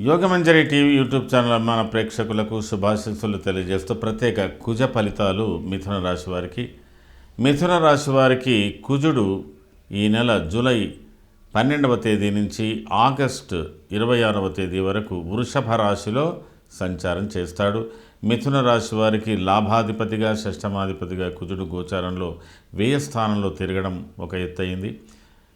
Yogamanjari TV YouTube channel మన ప్రేక్షకులకు శుభాశీస్సులు తెలియజేస్తూ ప్రత్యేక కుజ ఫలితాలు మిథున రాశి వారికి. మిథున రాశి వారికి కుజుడు ఈ నెల జూలై పన్నెండవ తేదీ నుంచి ఆగస్టు ఇరవై ఆరవ తేదీ వరకు వృషభ రాశిలో సంచారం చేస్తాడు. మిథున రాశి వారికి లాభాధిపతిగా షష్టమాధిపతిగా కుజుడు గోచారంలో వ్యయ స్థానంలో తిరగడం ఒక ఎత్తయింది.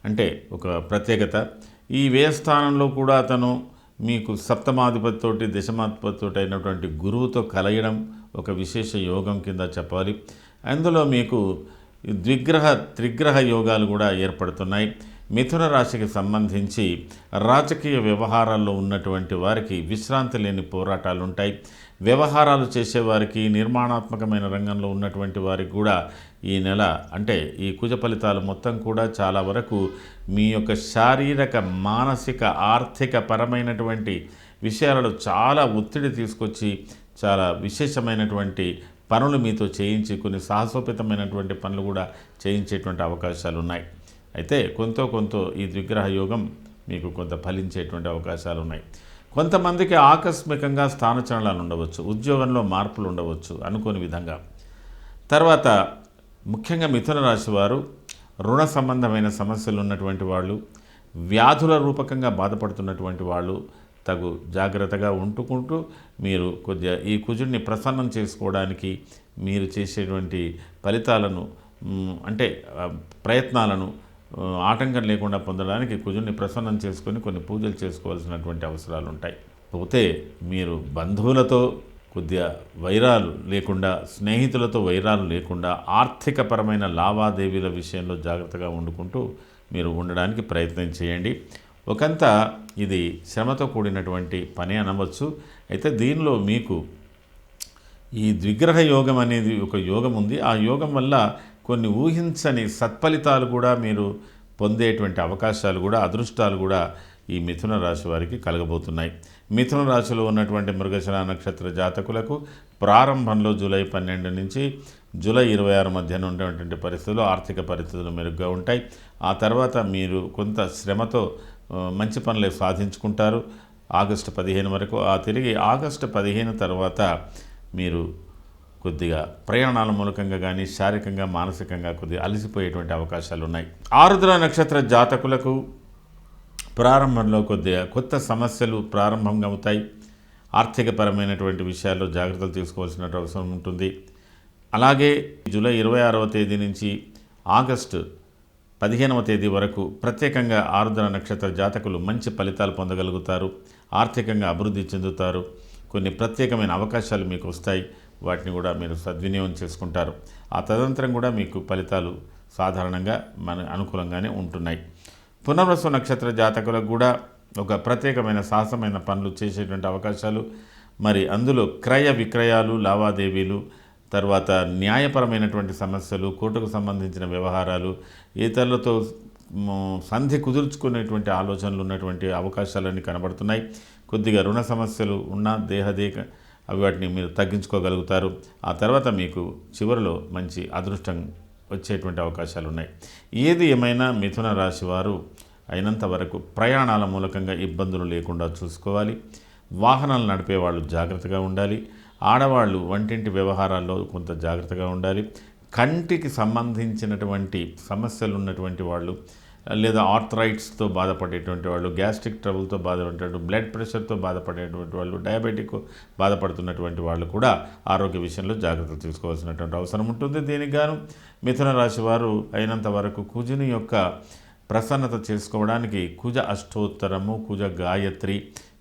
అంటే ఒక ప్రత్యేకత. ఈ వ్యయస్థానంలో కూడా అతను మీకు సప్తమాధిపతితోటి దశమాధిపతితోటి అయినటువంటి గురువుతో కలయడం ఒక విశేష యోగం కింద చెప్పాలి. అందులో మీకు ద్విగ్రహ త్రిగ్రహ యోగాలు కూడా ఏర్పడుతున్నాయి. మిథున రాశికి సంబంధించి రాజకీయ వ్యవహారాల్లో ఉన్నటువంటి వారికి విశ్రాంతి లేని పోరాటాలు ఉంటాయి వ్యవహారాలు చేసేవారికి నిర్మాణాత్మకమైన రంగంలో ఉన్నటువంటి వారికి కూడా ఈ నెల అంటే ఈ కుజ ఫలితాలు మొత్తం కూడా చాలా వరకు మీ యొక్క శారీరక మానసిక ఆర్థిక పరమైనటువంటి విషయాలలో చాలా ఒత్తిడి తీసుకొచ్చి చాలా విశేషమైనటువంటి పనులు మీతో చేయించి కొన్ని సాహసోపేతమైనటువంటి పనులు కూడా చేయించేటువంటి అవకాశాలు ఉన్నాయి. అయితే కొంత కొంత ఈ ద్విగ్రహ యోగం మీకు కొంత ఫలించేటువంటి అవకాశాలు ఉన్నాయి. కొంతమందికి ఆకస్మికంగా స్థానచలనాలు ఉండవచ్చు ఉద్యోగంలో మార్పులు ఉండవచ్చు అనుకోని విధంగా. తర్వాత ముఖ్యంగా మిథున రాశి వారు రుణ సంబంధమైన సమస్యలు ఉన్నటువంటి వాళ్ళు వ్యాధుల రూపకంగా బాధపడుతున్నటువంటి వాళ్ళు తగు జాగ్రత్తగా ఉంటుకుంటూ మీరు కొద్దిగా ఈ కుజుడిని ప్రసన్నం చేసుకోవడానికి మీరు చేసేటువంటి ఫలితాలను అంటే ప్రయత్నాలను ఆటంకం లేకుండా పొందడానికి కుజుడిని ప్రసన్నం చేసుకొని కొన్ని పూజలు చేసుకోవాల్సినటువంటి అవసరాలు ఉంటాయి. పోతే మీరు బంధువులతో కొద్దిగా వైరాలు లేకుండా స్నేహితులతో వైరాలు లేకుండా ఆర్థికపరమైన లావాదేవీల విషయంలో జాగ్రత్తగా వండుకుంటూ మీరు ఉండడానికి ప్రయత్నం చేయండి. ఒకంత ఇది శ్రమతో కూడినటువంటి పని అనవచ్చు. అయితే దీనిలో మీకు ఈ ద్విగ్రహ యోగం అనేది ఒక యోగం ఉంది. ఆ యోగం వల్ల కొన్ని ఊహించని సత్ఫలితాలు కూడా మీరు పొందేటువంటి అవకాశాలు కూడా అదృష్టాలు కూడా ఈ మిథున రాశి వారికి కలగబోతున్నాయి. మిథున రాశిలో ఉన్నటువంటి మృగశిర నక్షత్ర జాతకులకు ప్రారంభంలో జూలై పన్నెండు నుంచి జూలై ఇరవై ఆరు మధ్యన ఉండేటువంటి పరిస్థితులు ఆర్థిక పరిస్థితులు మెరుగ్గా ఉంటాయి. ఆ తర్వాత మీరు కొంత శ్రమతో మంచి పనులు సాధించుకుంటారు. ఆగస్టు పదిహేను వరకు ఆ తిరిగి ఆగస్టు పదిహేను తర్వాత మీరు కొద్దిగా ప్రయాణాల మూలకంగా కానీ శారీరకంగా మానసికంగా కొద్దిగా అలసిపోయేటువంటి అవకాశాలు ఉన్నాయి ఆరుద్ర నక్షత్ర జాతకులకు ప్రారంభంలో కొద్దిగా కొత్త సమస్యలు ప్రారంభంగా అవుతాయి ఆర్థికపరమైనటువంటి విషయాల్లో జాగ్రత్తలు తీసుకోవాల్సిన అవసరం ఉంటుంది. అలాగే జూలై ఇరవై ఆరవ తేదీ నుంచి ఆగస్టు పదిహేనవ తేదీ వరకు ప్రత్యేకంగా ఆరుద్ర నక్షత్ర జాతకులు మంచి ఫలితాలు పొందగలుగుతారు. ఆర్థికంగా అభివృద్ధి చెందుతారు. కొన్ని ప్రత్యేకమైన అవకాశాలు మీకు వస్తాయి. వాటిని కూడా మీరు సద్వినియోగం చేసుకుంటారు. ఆ తదనంతరం కూడా మీకు ఫలితాలు సాధారణంగా మన అనుకూలంగానే ఉంటున్నాయి. పునర్వసు నక్షత్ర జాతకులకు కూడా ఒక ప్రత్యేకమైన సాహసమైన పనులు చేసేటువంటి అవకాశాలు. మరి అందులో క్రయ విక్రయాలు లావాదేవీలు తర్వాత న్యాయపరమైనటువంటి సమస్యలు కోర్టుకు సంబంధించిన వ్యవహారాలు ఇతరులతో సంధి కుదుర్చుకునేటువంటి ఆలోచనలు ఉన్నటువంటి అవకాశాలన్నీ కనబడుతున్నాయి. కొద్దిగా రుణ సమస్యలు ఉన్న దేహదేక అవి వాటిని మీరు తగ్గించుకోగలుగుతారు. ఆ తర్వాత మీకు చివరిలో మంచి అదృష్టం వచ్చేటువంటి అవకాశాలు ఉన్నాయి ఏది ఏమైనా మిథున రాశి వారు అయినంత వరకు ప్రయాణాల మూలకంగా ఇబ్బందులు లేకుండా చూసుకోవాలి. వాహనాలు నడిపే వాళ్ళు జాగ్రత్తగా ఉండాలి. ఆడవాళ్ళు వంటింటి వ్యవహారాల్లో కొంత జాగ్రత్తగా ఉండాలి. కంటికి సంబంధించినటువంటి సమస్యలు ఉన్నటువంటి వాళ్ళు లేదా ఆర్థరైట్స్తో బాధపడేటువంటి వాళ్ళు గ్యాస్ట్రిక్ ట్రబుల్తో బాధపడేటువంటి బ్లడ్ ప్రెషర్తో బాధపడేటువంటి వాళ్ళు డయాబెటిక్ బాధపడుతున్నటువంటి వాళ్ళు కూడా ఆరోగ్య విషయంలో జాగ్రత్తలు తీసుకోవాల్సినటువంటి అవసరం ఉంటుంది. దీనికి గాను మిథున రాశి వారు అయినంత వరకు కుజుని యొక్క ప్రసన్నత చేసుకోవడానికి కుజ అష్టోత్తరము కుజ గాయత్రి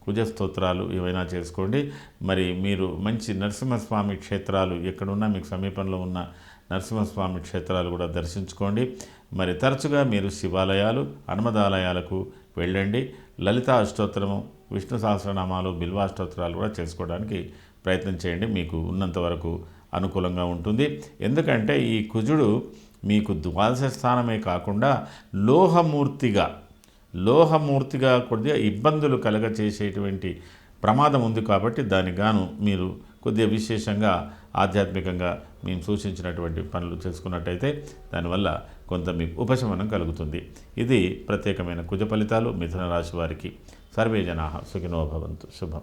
కుజ స్తోత్రాలు ఏవైనా చేసుకోండి. మరి మీరు మంచి నరసింహస్వామి క్షేత్రాలు ఎక్కడున్నా మీకు సమీపంలో ఉన్న నరసింహస్వామి క్షేత్రాలు కూడా దర్శించుకోండి. మరి తరచుగా మీరు శివాలయాలు హనుమదాలయాలకు వెళ్ళండి. లలిత అష్టోత్తరము విష్ణు సహస్రనామాలు బిల్వాష్టోత్తరాలు కూడా చేసుకోవడానికి ప్రయత్నం చేయండి. మీకు ఉన్నంత వరకు అనుకూలంగా ఉంటుంది. ఎందుకంటే ఈ కుజుడు మీకు ద్వాదశ స్థానమే కాకుండా లోహమూర్తిగా లోహమూర్తిగా కొద్దిగా ఇబ్బందులు కలగచేసేటువంటి ప్రమాదం ఉంది కాబట్టి దానికి గాను మీరు కొద్దిగా విశేషంగా ఆధ్యాత్మికంగా మేము సూచించినటువంటి పనులు చేసుకున్నట్టయితే దానివల్ల కొంత మీకు ఉపశమనం కలుగుతుంది. ఇది ప్రత్యేకమైన కుజ ఫలితాలు మిథున రాశి వారికి. సర్వే జనా సుఖినోభవంతు శుభం.